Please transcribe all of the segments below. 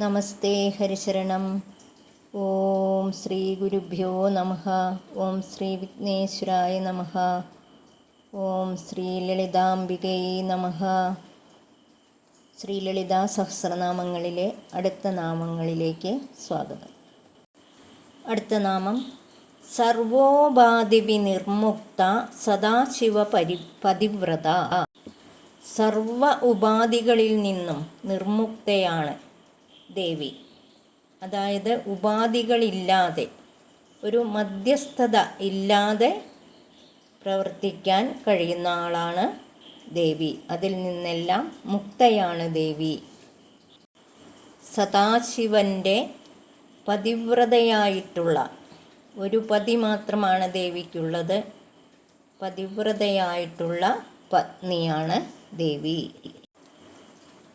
നമസ്തേ ഹരിശരണം. ഓം ശ്രീ ഗുരുഭ്യോ നമ. ഓം ശ്രീ വിഘ്നേശ്വരായ നമ. ഓം ശ്രീ ലളിതാംബികൈ നമ. ശ്രീ ലളിതാ സഹസ്രനാമങ്ങളിലെ അടുത്ത നാമങ്ങളിലേക്ക് സ്വാഗതം. അടുത്ത നാമം സർവോപാധി നിർമുക്ത സദാശിവ പരി പതിവ്രത. സർവ ഉപാധികളിൽ നിന്നും നിർമുക്തയാണ് ദേവി. അതായത് ഉപാധികളില്ലാതെ ഒരു മധ്യസ്ഥത ഇല്ലാതെ പ്രവർത്തിക്കാൻ കഴിയുന്ന ആളാണ് ദേവി. അതിൽ നിന്നെല്ലാം മുക്തയാണ് ദേവി. സദാശിവന്റെ പതിവ്രതയായിട്ടുള്ള ഒരു പതി മാത്രമാണ് ദേവിക്കുള്ളത്. പതിവ്രതയായിട്ടുള്ള പത്നിയാണ് ദേവി.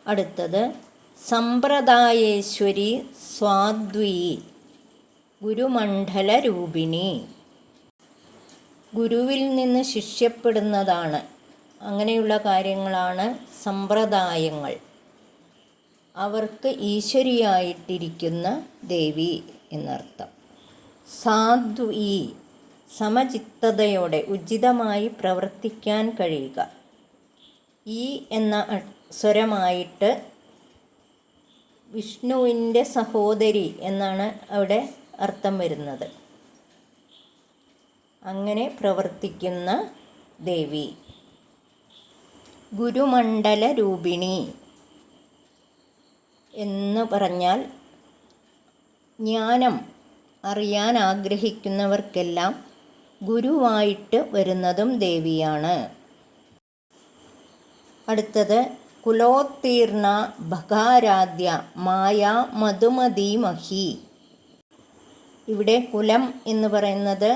അടുത്തത് സമ്പ്രദായേശ്വരി സ്വാദ്വി ഗുരുമണ്ഡല രൂപിണി ഗുരുവിൽ നിന്ന് ശിഷ്യപ്പെടുന്നതാണ്. അങ്ങനെയുള്ള കാര്യങ്ങളാണ് സമ്പ്രദായങ്ങൾ. അവർക്ക് ഈശ്വരിയായിട്ടിരിക്കുന്ന ദേവി എന്നർത്ഥം. സാധ്വി സമചിത്തതയോടെ ഉചിതമായി പ്രവർത്തിക്കാൻ കഴിയുക. ഈ എന്ന സ്വരമായിട്ട് വിഷ്ണുവിന്റെ സഹോദരി എന്നാണ് അവിടെ അർത്ഥം വരുന്നത്. അങ്ങനെ പ്രവർത്തിക്കുന്ന ദേവി. ഗുരുമണ്ഡല രൂപിണി എന്ന് പറഞ്ഞാൽ ജ്ഞാനം അറിയാൻ ആഗ്രഹിക്കുന്നവർക്കെല്ലാം ഗുരുവായിട്ട് വരുന്നതും ദേവിയാണ്. അടുത്തത് കുലോത്തീർണ ഭഗാരാധ്യ മായ മധുമതീമഹി ഇവിടെ കുലം എന്ന് പറയുന്നത്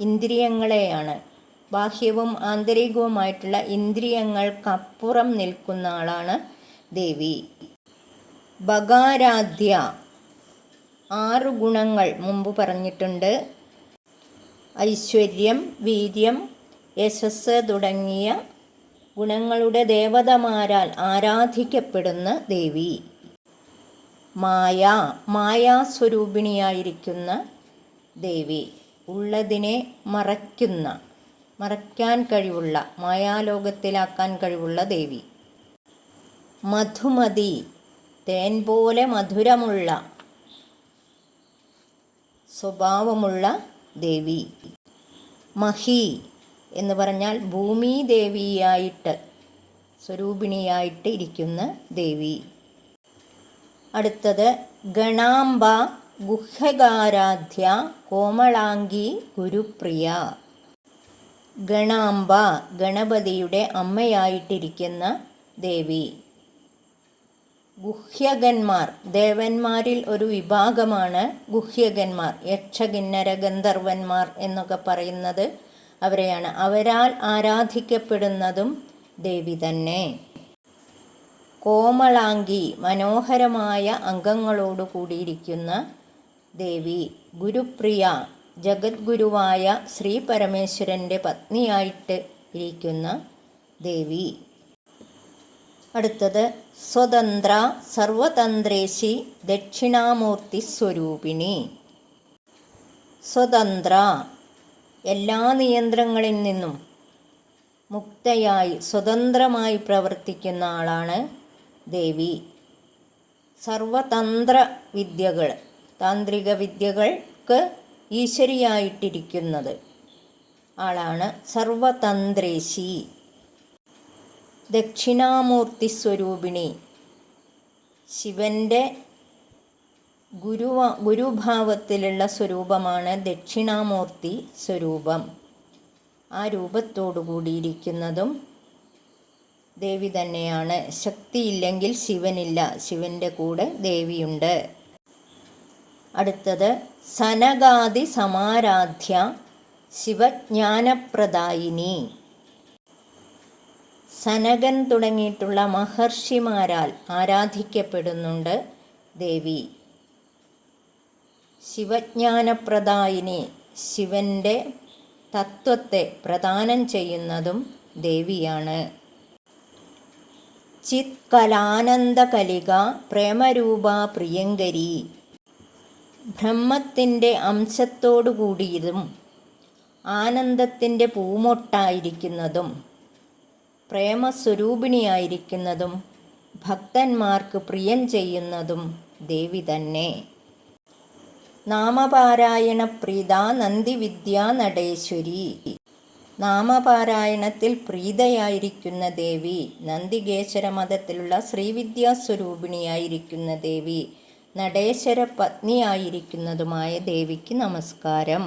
ഇന്ദ്രിയങ്ങളെയാണ്. ബാഹ്യവും ആന്തരികവുമായിട്ടുള്ള ഇന്ദ്രിയങ്ങൾക്കപ്പുറം നിൽക്കുന്ന ആളാണ് ദേവി. ബഗാരാധ്യ ആറു ഗുണങ്ങൾ മുമ്പ് പറഞ്ഞിട്ടുണ്ട്. ഐശ്വര്യം വീര്യം യശസ് തുടങ്ങിയ ഗുണങ്ങളുടെ ദേവതമാരാൽ ആരാധിക്കപ്പെടുന്ന ദേവി. മായ മായാസ്വരൂപിണിയായിരിക്കുന്ന ദേവി. ഉള്ളതിനെ മറയ്ക്കുന്ന മറയ്ക്കാൻ കഴിവുള്ള മായാലോകത്തിലാക്കാൻ കഴിവുള്ള ദേവി. മധുമതി തേൻ പോലെ മധുരമുള്ള സ്വഭാവമുള്ള ദേവി. മഹി എന്ന് പറഞ്ഞാൽ ഭൂമി ദേവിയായിട്ട് സ്വരൂപിണിയായിട്ട് ഇരിക്കുന്ന ദേവി. അടുത്തത് ഗണാംബ ഗുഹ്യകാരാധ്യ കോമളാംഗി ഗുരുപ്രിയ. ഗണാംബ ഗണപതിയുടെ അമ്മയായിട്ടിരിക്കുന്ന ദേവി. ഗുഹ്യകന്മാർ ദേവന്മാരിൽ ഒരു വിഭാഗമാണ് ഗുഹ്യകന്മാർ യക്ഷകിന്നര ഗന്ധർവന്മാർ എന്നൊക്കെ പറയുന്നത് അവരെയാണ്. അവരാൽ ആരാധിക്കപ്പെടുന്നതും ദേവി തന്നെ. കോമളാംഗി മനോഹരമായ അംഗങ്ങളോട് കൂടിയിരിക്കുന്ന ദേവി ഗുരുപ്രിയ ജഗദ്ഗുരുവായ ശ്രീ പരമേശ്വരന്റെ പത്നിയായിട്ട് ഇരിക്കുന്ന ദേവി. അടുത്തത് സ്വതന്ത്ര സർവതന്ത്രേശി ദക്ഷിണാമൂർത്തി സ്വരൂപിണി. സ്വതന്ത്ര എല്ലാ നിയന്ത്രണങ്ങളിൽ നിന്നും മുക്തയായി സ്വതന്ത്രമായി പ്രവർത്തിക്കുന്ന ആളാണ് ദേവി. സർവതന്ത്ര വിദ്യകൾ താന്ത്രിക വിദ്യകൾക്ക് ഈശ്വരിയായിട്ടിരിക്കുന്നത് ആളാണ് സർവതന്ത്രേശി. ദക്ഷിണാമൂർത്തി സ്വരൂപിണി ശിവന്റെ ഗുരുവ ഗുരുഭാവത്തിലുള്ള സ്വരൂപമാണ് ദക്ഷിണാമൂർത്തി സ്വരൂപം. ആ രൂപത്തോടു കൂടിയിരിക്കുന്നതും ദേവി തന്നെയാണ്. ശക്തിയില്ലെങ്കിൽ ശിവനില്ല. ശിവന്റെ കൂടെ ദേവിയുണ്ട്. അടുത്തത് സനകാദി സമാരാധ്യ ശിവജ്ഞാനപ്രദായിനി. സനകൻ തുടങ്ങിയിട്ടുള്ള മഹർഷിമാരാൽ ആരാധിക്കപ്പെടുന്നുണ്ട് ദേവി. ശിവജ്ഞാനപ്രദായിനി ശിവന്റെ തത്വത്തെ പ്രദാനം ചെയ്യുന്നതും ദേവിയാണ്. ചിത്കലാനന്ദകലിക പ്രേമരൂപ പ്രിയങ്കരി. ബ്രഹ്മത്തിന്റെ അംശത്തോടുകൂടിയതും ആനന്ദത്തിന്റെ പൂമൊട്ടായിരിക്കുന്നതും പ്രേമസ്വരൂപിണിയായിരിക്കുന്നതും ഭക്തന്മാർക്ക് പ്രിയം ചെയ്യുന്നതും ദേവി തന്നെ. നാമപാരായണ പ്രീത നന്ദിവിദ്യാ നടേശ്വരി നാമപാരായണത്തിൽ പ്രീതയായിരിക്കുന്ന ദേവി നന്ദികേശ്വര മതത്തിലുള്ള ശ്രീവിദ്യാസ്വരൂപിണിയായിരിക്കുന്ന ദേവി നടേശ്വര പത്നിയായിരിക്കുന്നതുമായ ദേവിക്ക് നമസ്കാരം.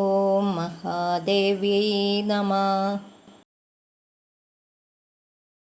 ഓം മഹാദേവ്യൈ നമ.